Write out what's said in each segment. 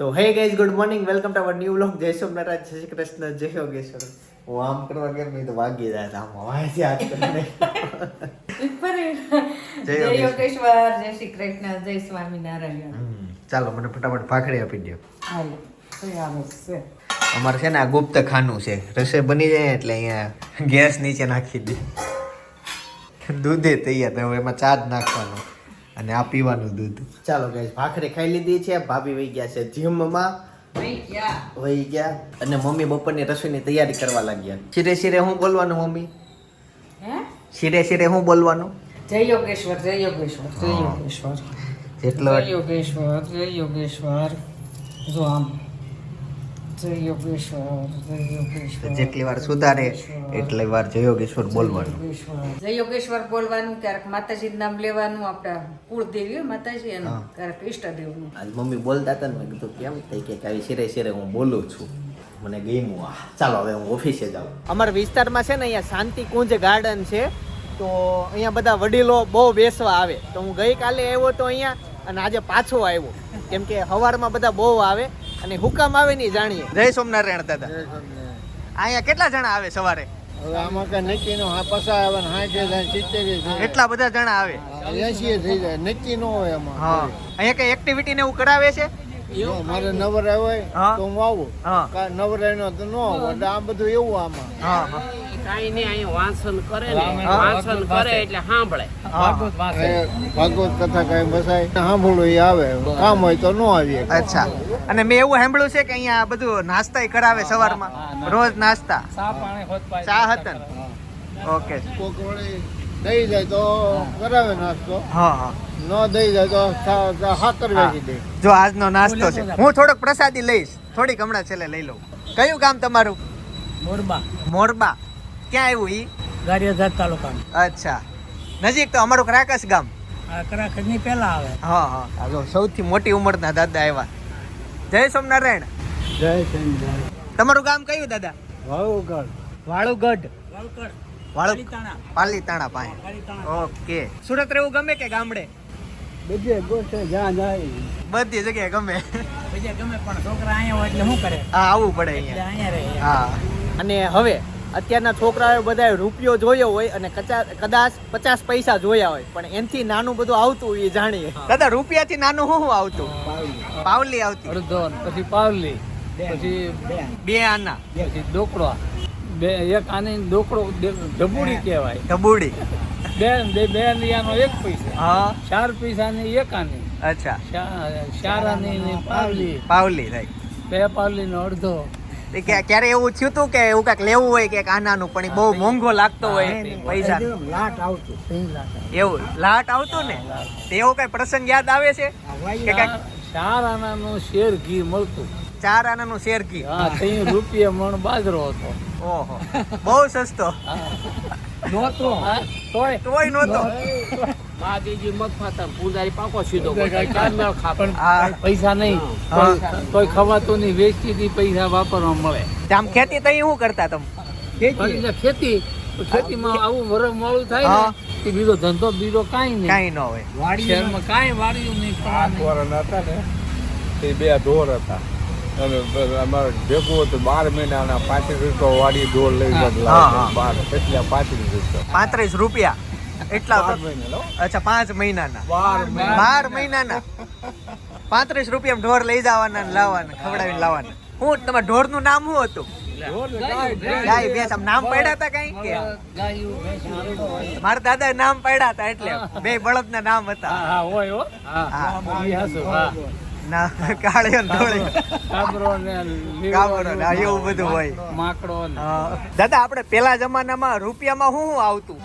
તો hey guys good morning welcome to our new vlog જય સોમનાથ જય શ્રી કૃષ્ણ જય યોગેશ્વર. હું આમ કરવા કેમ નહીં તો વાગી જાય આમ વાંચી હાથ કરીને જય જય યોગેશ્વર. જય શ્રી કૃષ્ણ જય સ્વામિનારાયણ. ચાલો મને ફટાફટ ભાખડી આપી દો અમારે છે ને આ ગુપ્ત ખાનું છે. રસોઈ બની જાય એટલે અહીંયા ગેસ નીચે નાખી દે. દૂધે તૈયાર હવે એમાં ચા જ નાખવાનો. અને આ પીવાનું દૂધ. ચાલો ગાઈસ ભાખરી ખાઈ લીધી છે ભાભી વહી ગયા છે જીમમાં. વહી ગયા. અને મમ્મી બપોરની રસોઈની તૈયારી કરવા લાગ્યા. શીરે શીરે હું બોલવાનું મમ્મી? હે? શિરે શિરે હું બોલવાનું? જય યોગેશ્વર જય યોગેશ્વર જય યોગેશ્વર. જેટલો જય યોગેશ્વર જય યોગેશ્વર. જો આમ જય યોગેશ્વર જય યોગેશ્વર જેટલી વાર સુધારે એટલી વાર જય યોગેશ્વર બોલવાનું. જય યોગેશ્વર બોલવાનું ક્યારેક માતાજી નામ લેવાનું આપણા કુળદેવી હોય માતાજી એનું ક્યારેક ઈષ્ટદેવનું. આજ મમ્મી બોલતા હતા ને મેં કીધું કેમ થઈ કે આવી સિરે સિરે હું બોલું છું? મને ગમ્યું આ. ચાલો હવે હું ઓફિસે જાઉં. અમારા વિસ્તારમાં છે ને અહીંયા શાંતિ કુંજ ગાર્ડન છે. તો અહીંયા બધા વડીલો બહુ બેસવા આવે. તો હું ગઈકાલે આવ્યો તો અહીંયા અને આજે પાછો આવ્યો. કેમ કે સવારમાં બધા બહુ આવે. અને હુકમ આવે નહીં જાણીએ. જય સોમનારાયણ દાદા. અહીંયા કેટલા જણા આવે સવારે? હવે આમાં કઈ નક્કી નો હા પસા આવે ને હાથે જાય. સિત્તેર એટલા બધા જણા આવે? એસી થઈ જાય નક્કી નો હોય હા. એમાં અહીંયા કઈ એક્ટિવિટી ને એવું કરાવે છે? મારે નવરાય હોય તો હું આવું. નવરાય નો તો નો આવું એટલે આ બધું એવું આમાં. હા હા. કાંઈ નહીં અહીંયા વાંચન કરે ને હા. વાંચન કરે એટલે સાંભળે ભાગવત કથા કઈ બસાય સાંભળવું એ આવે. કામ હોય તો નો આવીએ. અચ્છા. અને મેં એવું સાંભળ્યું છે કે અહીંયા બધું નાસ્તા કરાવે સવારમાં. રોજ નાસ્તા. ચા હતા ઓકે. કોક વળી દઈ જાય તો કરાવે નાસ્તો. હા હા. ન દઈ જાય તો સાકર વેચી દે. જો આજનો નાસ્તો છે. હું થોડોક પ્રસાદી લઈશ. થોડીક હમણાં છેલ્લે લઈ લઉં. કયું કામ તમારું? મોરબા. મોરબા. ક્યાં આવ્યું ઈ? ગારિયાધાર તાલુકામાં અચ્છા. નજીક તો અમારું ક્રાકસ ગામ. આ ની પહેલા આવે. હા હા. હાલો સૌથી મોટી ઉંમરના દાદા આવ્યા. જય સોમનારાયણ. જય સોમનારાયણ. તમારું ગામ કયું દાદા? વાળુગઢ. વાળુગઢ. પાલીતાણા. પાલીતાણા પાસે. ઓકે. સુરત રહેવું ગમે કે ગામડે? બધે ગોઠે જ્યાં જાય. બધી જગ્યાએ ગમે. બીજે ગમે પણ છોકરા અહીંયા હોય એટલે શું કરે? હા આવવું પડે અહીંયા. અહીંયા રહે. હા. અને હવે? અત્યારના છોકરાઓ બધાએ રૂપિયો જોયો હોય અને કચા- કદાચ પચાસ પૈસા જોયા હોય પણ એનથી નાનું બધું આવતું હોય એ જાણીએ. દાદા રૂપિયાથી નાનું શું શું આવતું? પાવલી. આવતી. અડધોન પછી પાવલી પછી બે આના. પછી ડોકડો બે એક આની ડોકડો ઢબુડી કહેવાય. ઢબુડી. બે બે બે લીયાનો એક પૈસા. હા. ચાર પૈસાની એક આની. અચ્છા. ચાર આની પાવલી. પાવલી રાઈટ બે પાવલીનો અડધો. ક્યારે એવું થયું તું કે એવું કંઈક લેવું હોય કે આનાનું પણ બહુ મોંઘો લાગતો હોય પૈસા. લાટ આવતું એવું લાટ આવતું ને? તે એવો કઈ પ્રસંગ યાદ આવે છે? કે કંઈક ચાર આનાનું શેર ઘી મળતું. ચાર આનાનું શેર ઘી? હા ત્રણ રૂપિયા મણ બાજરો હતો. ઓહો બહુ સસ્તો. નહોતો. તોય તોય નહોતો. મા મગફાતા પૂંજારી પાકો સીધો ચાર મેળ ખાપ આ પૈસા નહીં. હા. તોય- તોય ખવાતું નહીં વેચતી પૈસા વાપરવા મળે. આમ ખેતી તઈ શું કરતા તમે? ખેતી? ખેતીમાં આવું વરસ મોડું થાય ને બીજો ધંધો બીજો કાંઈ નહીં. કાંઈ ન હોય. શહેરમાં કાંઈ વાળ્યું નહીં ખાવાનું નહીં. હતા ને તે બે ઢોર હતા. અને અમારે ભેગું હતું બાર મહિનાના પાંત્રીસ રૂપિયા વાડી ઢોર લઈ હા, બાર. કેટલા પાંત્રીસ રૂપિયા. પાંત્રીસ રૂપિયા? એટલા. અચ્છા પાંચ મહિનાના. બાર મહિનાના. પાંત્રીસ રૂપિયા ઢોર લઈ જવાના ને લાવવાના ખવડાવીને લાવવાના. હું તમારા ઢોરનું નામ શું હતું? ગાય, ભેંસ નામ પડ્યા હતા કઈ? કે મારા દાદા નામ પડ્યા હતા એટલે. બે બળદના નામ હતા. હા હોય હા. ના કાળિયો ને કાબરો ને કાબરો ને, એવું બધું હોય. માકડો દાદા આપણે પેલા જમાનામાં રૂપિયામાં શું શું આવતું?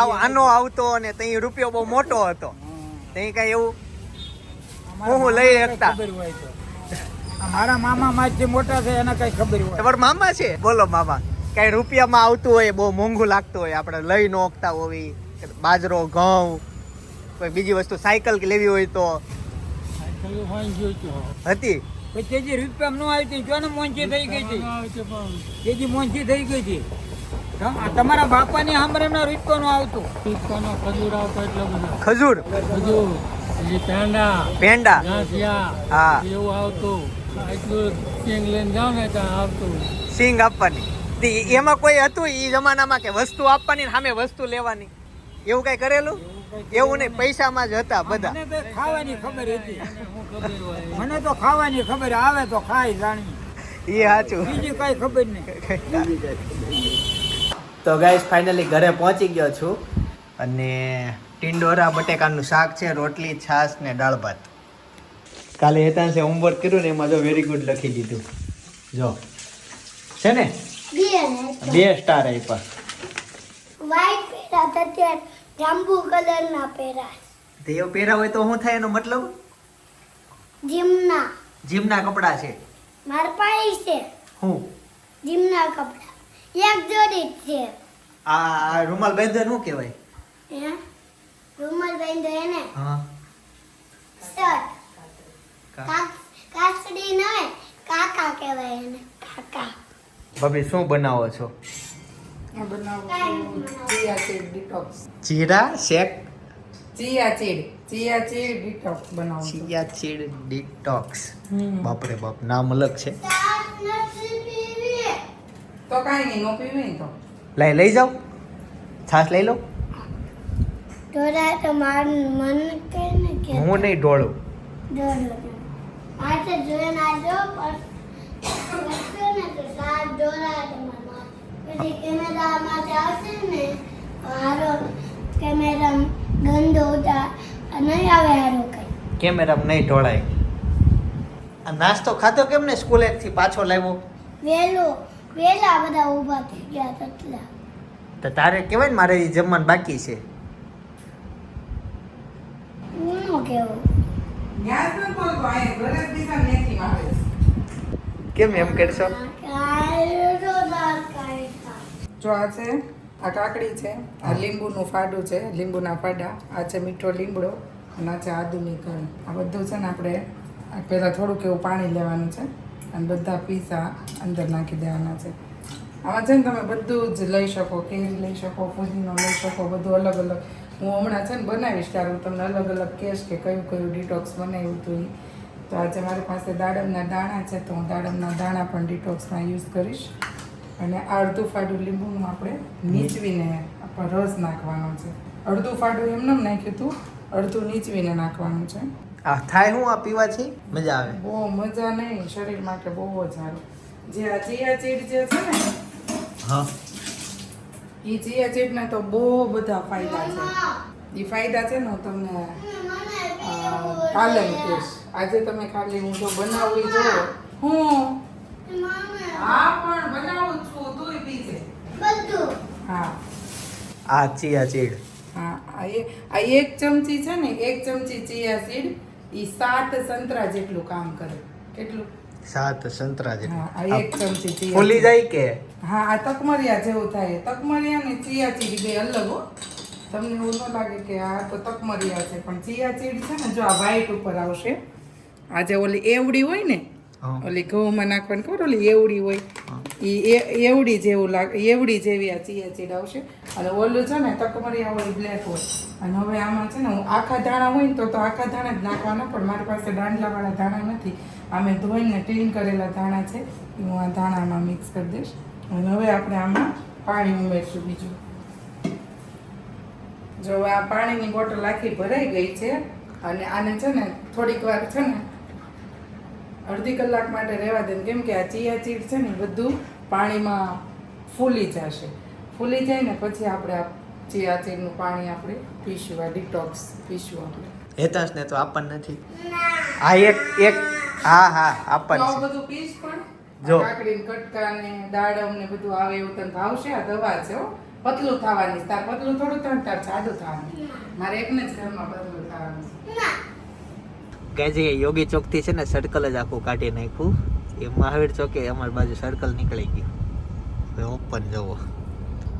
આવ આનો આવતો અને તઈ રૂપિયો બહુ મોટો હતો. તઈ કઈ એવું? હું હું લઈ શકતા? મારા મામા માંથી મોટા છે એને કઈ ખબર હોય. પણ મામા છે? બોલો મામા. કઈ રૂપિયામાં આવતું હોય બહુ મોંઘું લાગતું હોય. આપણે લઈ નોખતા હોવી. બાજરો ઘઉં કોઈ બીજી વસ્તુ સાયકલ કે લેવી હોય તો. હતું. તેજી રૂપિયા નો આવી હતી જોને મોંચી થઈ ગઈ હતી. તેજી મોંચી થઈ ગઈ હતી. તમારા બાપાની સાંભળે રૂપિયા નો આવતું. રૂપિયાનો ખજૂર આવતો એટલે બધું. ખજૂર? ખજૂર. પછી પેંડા. પેંડા? ગાંઠિયા. હા. એવું આવતું. એટલું સિંગ લઈને જાવ ને ત્યાં આવતું. સિંગ આપવાની. એમાં કોઈ હતું એ જમાનામાં કે વસ્તુ આપવાની સામે વસ્તુ લેવાની? એવું કઈ કરેલું? એવું નહીં પૈસામાં જ હતા બધા. મને તો ખાવાની ખબર હતી. મને તો ખાવાની ખબર આવે તો ખાઈ જાણી એ સાચું બીજી કઈ ખબર નહીં. તો ગાઈસ ફાઇનલી ઘરે પહોંચી ગયો છું. અને ટિંડોરા બટેકાનું શાક છે રોટલી છાશ ને દાળ ભાત. કાલે હેતાંશે હોમવર્ક કર્યું ને એમાં જો વેરી ગુડ લખી દીધું. જો. છે ને? બે સ્ટાર આપ્યા. વ્હાઈટ કલર ના જાંબુ કલરના પહેરા તે એવું પહેરા હોય તો શું થાય એનો મતલબ? જીમના. જીમના કપડાં છે. મારા પાસે છે. હું? જીમના કપડા. એક જોડી છે. આ રૂમાલ બાંધો શું કહેવાય? હે? રૂમાલ બાંધો એને હા. શર્ટ. કાસડી નહીં કાકા કહેવાય એને. કાકા. ભાભી શું બનાવો છો? જીરા શેક? ચિયા ચીડ ચિયા ચીડ ડિટોક્સ બનાવું ચિયા ચીડ ડિટોક્સ. બાપરે બાપ નામ અલગ છે. તો કાઈ નહીં નો પીવી તો. લઈ લઈ જાઓ. છાશ લઈ લો. થોડા તો માર મન કે ને કે હું નહીં ઢોળું દોડો. આજે જોઈને આજો પણ વસ્તુ ને તો સાત દોરા તમારા પછી કેમેરા માટે આવશે ને હારો કેમેરા ગંદો ઉતા નહીં આવે હારો કઈ. કેમેરામાં નહીં ઢોળાય. આ નાસ્તો ખાધો કેમ ને સ્કૂલેથી પાછો લાવ્યો? વેલો વેલા બધા ઊભા થઈ ગયા તટલા તો તારે કહેવાય ને મારે જમવાનું બાકી છે. હું કેવું જ. કેમ એમ કરશો? જો આ છે, આ કાકડી છે, આ લીંબુનું ફાડું છે, લીંબુના ફાડા, આ છે મીઠો લીમડો અને આ છે આદુની કણ આ બધું છે ને આપણે પહેલાં થોડુંક એવું પાણી લેવાનું છે અને બધા પીસા અંદર નાખી દેવાના છે. આમાં છે ને તમે બધું જ લઈ શકો, કેરી લઈ શકો, ફુદીનો લઈ શકો, બધું અલગ અલગ. હું હમણાં છે ને બનાવીશ ત્યારે હું તમને અલગ અલગ કહેશ કે કયું કયું ડિટોક્સ બનાવ્યું હતું. તો આજે મારી પાસે દાડમના દાણા છે, તો હું દાડમના દાણા પણ ડિટોક્સમાં યુઝ કરીશ. અને અડધું ફાડું લીંબુનું આપણે નીચવીને આપણે રસ નાખવાનો છે. અડધું ફાડું એમને એમ નાખ્યું હતું અડધું નીચવીને નાખવાનું છે. આ થાય હું આ પીવાથી મજા આવે. બહુ મજા નહીં શરીર માટે બહુ જ સારું. જે આ ચિયા ચીડ જે છે ને હા. એ ચિયા ચીડના તો બહુ બધા ફાયદા છે. એ ફાયદા છે ને હું તમને પાલન કહીશ આજે તમે ખાલી હું જો બનાવું જોવો. હું. હા પણ બનાવું છું તોય પીજે. બધું. હા. આ ચિયા સીડ. હા આ એક ચમચી છે ને એક ચમચી ચિયા સીડ એ સાત સંતરા જેટલું કામ કરે. કેટલું? સાત સંતરા હા આ એક ચમચી ચિયા ફૂલી જાય કે? હા આ તકમરિયા જેવું થાય. તકમરિયા ને ચિયા ચીડ બે અલગ હો. તમને એવું ન લાગે કે આ તો તકમરિયા છે પણ ચિયા ચીડ છે ને જો આ વ્હાઈટ ઉપર આવશે આ જે ઓલી એવડી હોય ને. ઓલી ઘઉંમાં નાખવાની ખબર, ઓલી એવડી હોય. એ, એવડી જેવું લાગે, એવડી જેવી આ ચિયા ચીડ આવશે. અને ઓલું છે ને, તકમરિયા હોય બ્લેક હોય. અને હવે આમાં છે ને, હું આખા ધાણા હોય ને તો તો આખા ધાણા જ નાખવાના, પણ મારી પાસે દાંડલાવાળા ધાણા નથી. આમે ધોઈને ક્લીન કરેલા ધાણા છે, હું આ ધાણામાં મિક્સ કરી દઈશ. અને હવે આપણે આમાં પાણી ઉમેરશું બીજું. જો આ પાણીની બોટલ આખી ભરાઈ ગઈ છે, અને આને છે ને, થોડીક વાર છે ને અડધી કલાક માટે રહેવા દે કેમ કે આ ચિયા ચીડ છે ને બધું પાણીમાં ફૂલી જશે. ફૂલી જાય ને પછી આપણે આ ચિયા ચીડનું પાણી આપણે પીશું આ ડિટોક્સ પીશું આપણે. હેતાંશ ને તો આપણને નથી. આ એક એક હા હા તો છે. બધું પીશ પણ. જો. આ કાકડી કટકા ને દાડમ ને બધું આવે એવું તને ભાવશે? આ દવા છે હો. પતલું થવાની તાર પતલું થોડું થાય તાર જાડું થવાનું. મારે એકને જ ઘરમાં. કઈ જે યોગી ચોકથી છે ને સર્કલ જ આખું કાઢી નાખ્યું. એ મહાવીર ચોકે અમારી બાજુ સર્કલ નીકળી ગયું. હવે ઓપન જવો.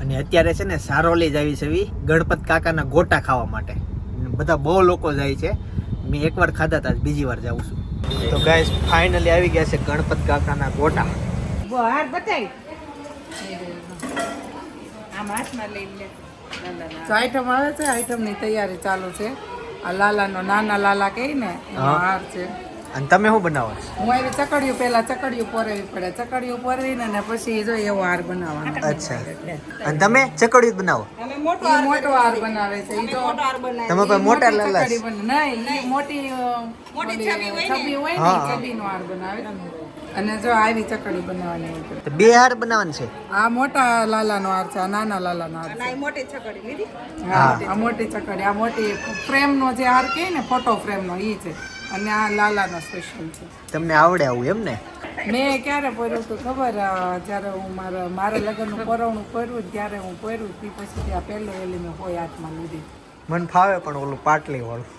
અને અત્યારે છે ને સારોલી જ આવી છે એવી ગણપત કાકાના ગોટા ખાવા માટે. બધા બહુ લોકો જાય છે. મેં એકવાર ખાધા હતા બીજી વાર જાઉં છું. તો ગાઈસ ફાઇનલી આવી ગયા છે ગણપત કાકાના ગોટા. બહાર બતાવી. આમ હાથમાં લઈ લે. આઈટમ આવે છે? આઈટમની તૈયારી ચાલુ છે. આ લાલાનો નાના લાલા કહે ને એનો હાર છે. અને તમે શું બનાવો હું આવી ચકડિયું પહેલા ચકડિયું પોરવી પડે. ચકડિયું પોરવીને ને પછી જો એવો હાર બનાવવાનો. અચ્છા. અને તમે ચકડીયું બનાવો? ઈ મોટો હાર બનાવે છે. ઈ તો તમે પણ મોટા લાલા નહીં મોટી મોટી છબી હોય ને. છબીનો હાર બનાવે અને જો આવી ચકડી બનાવવાની હોય બે હાર બનાવવાની છે? આ મોટા લાલાનો હાર છે આ નાના લાલાનો હાર છે. મોટી ચકડી હા આ મોટી ચકડી આ મોટી ફ્રેમનો જે હાર કહે ને ફોટો ફ્રેમનો ઈ છે. અને આ લાલાનો સ્પેશિયલ છે. તમને આવડે આવું એમ ને? મેં ક્યારે પહેર્યું હતું ખબર? જ્યારે હું મારા મારા લગ્નનું પરવણું પહેર્યું ત્યારે હું પહેર્યું તે પછી ત્યાં પહેલું એલી મેં કોઈ હાથમાં લીધી. મને ફાવે પણ ઓલું પાટલી વાળું.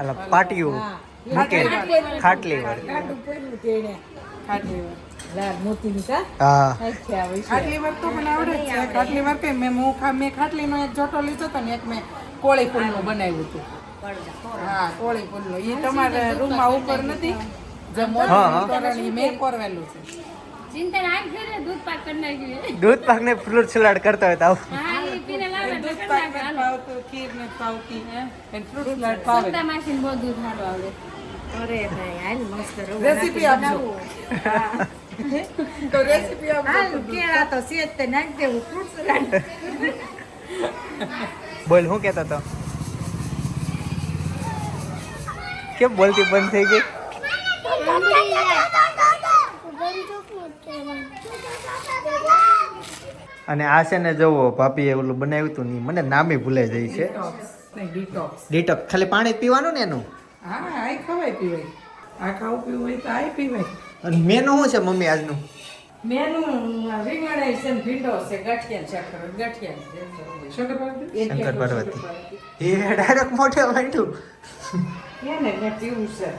અલા પાટિયું મૂકે ખાટલી વાળું. ખાટલી વાર હા. ખાટલી વાર તો મને આવડે જ છે. ખાટલી વાર મેં હું મેં ખાટલીનો એક જોટો લીધો હતો ને એક મેં કોળી ફૂલનું બનાવ્યું હતું. હા કોળી ફૂલનું એ તમારે રૂમમાં ઉપર નથી? જે મોટું મેં પરવેલું છે. દૂધ પાક ને ફ્રૂટ સલાડ કરતા હોય દૂધ પાક ખીર ફ્રૂટ સલાડ ભાવે માસીને બહુ દૂધ સારું આવડે રેસીપી આપજો. તો રેસીપી આપજો. બોલ શું કહેતો તો કેમ બોલતી બંધ થઈ ગઈ? અને આ છે ને જોવો ભાભીએ ઓલું બનાવ્યું હતું ને મને નામે ભૂલાઈ જાય છે. ડિટોક્સ ડીટક ખાલી પાણી જ પીવાનું ને એનું? હા આ ખવાય પીવાય. આ ખાવું પીવું હોય તો આ પીવાય. અને મેનુ શું છે મમ્મી આજનું? મેનુ રીંગણ છે ને ભીંડો છે ગાંઠિયા છે આખર ગાંઠિયા છે શંકર પાર્વતી? શંકર પાર્વતી. એ ડાયરેક્ટ મોઢે વાંટ્યું એને ને પીવું છે.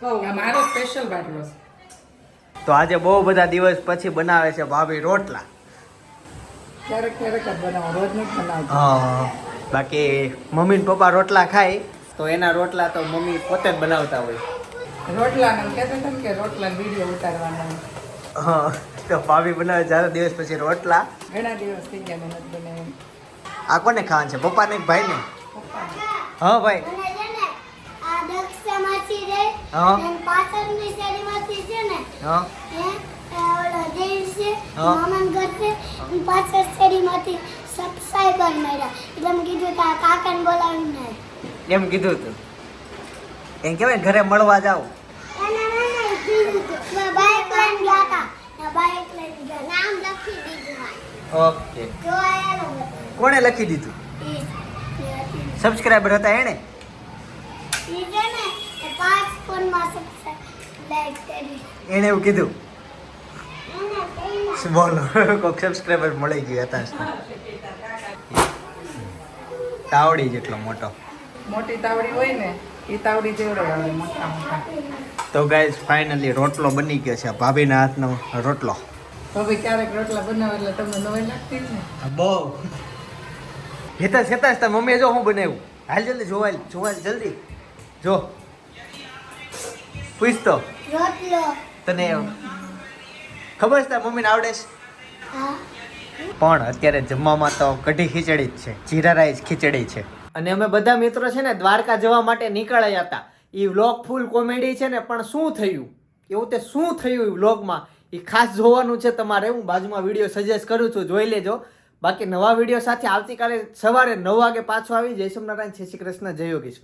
કહું. મારો સ્પેશિયલ બાટલો છે. તો આજે બહુ બધા દિવસ પછી બનાવે છે ભાભી રોટલા. ક્યારેક ક્યારેક જ બનાવો રોજ નથી બનાવતો. બાકી મમ્મી ને પપ્પા રોટલા ખાય. તો એના રોટલા તો મમ્મી પોતે જ બનાવતા હોય. રોટલા ને કહેતા હતા ને કે રોટલા વીડિયો ઉતારવાના હા તો ભાભી બનાવે ચાર દિવસ પછી રોટલા. ઘણા દિવસ થઈ ગયા આ કોને ખાવાનું છે? પપ્પા ને ભાઈ હા ભાઈ. હા. પાછળની શેરીમાંથી છે ને હા. મામાન ઘર છે એની પાછળ શેરીમાંથી સબસ્ક્રાઈબર મળ્યા. એટલે મેં કીધું તા કાકાને બોલાવીને એમ કીધું તું. એમ કેવાય ઘરે મળવા જાવ. હતા. ઓકે. હતો. કોણે લખી દીધું? સબસ્ક્રાઈબર હતા. એણે? એણે એવું કીધું? બોલો? કોઈક સબસ્ક્રાઈબર મળી ગયું હતા. તાવડી જેટલો મોટો. મોટી તાવડી હોય ને એ તાવડી જેવડો મોટા મોટા. તો ગાઈઝ ફાઇનલી રોટલો બની ગયો છે. ભાભીના હાથનો રોટલો. તો ભાઈ ક્યારેક રોટલા બનાવે એટલે તમને નવાઈ લાગતી જ ને? બહુ. હેતા હેતા તાર મમ્મીએ જો હું બનાવ્યું? હાલ જલ્દી જોવાય જોવાય જલ્દી. જો. પૂછતો રોટલો. તને ખબર છે તાર મમ્મીને આવડે છે? પણ અત્યારે જમવામાં તો કઢી ખીચડી જ છે. જીરા રાઈસ ખીચડી છે. અને અમે બધા મિત્રો છે ને દ્વારકા જવા માટે નીકળ્યા હતા. એ વ્લોગ ફૂલ કોમેડી છે ને, પણ શું થયું? એવું તે શું થયું એ વ્લોગમાં? એ ખાસ જોવાનું છે તમારે. હું બાજુમાં વીડિયો સજેસ્ટ કરું છું, જોઈ લેજો. બાકી નવા વીડિયો સાથે આવતીકાલે સવારે નવ વાગે પાછો આવી જય સોમનારાયણ જય શ્રી કૃષ્ણ, જય યોગેશ્વર.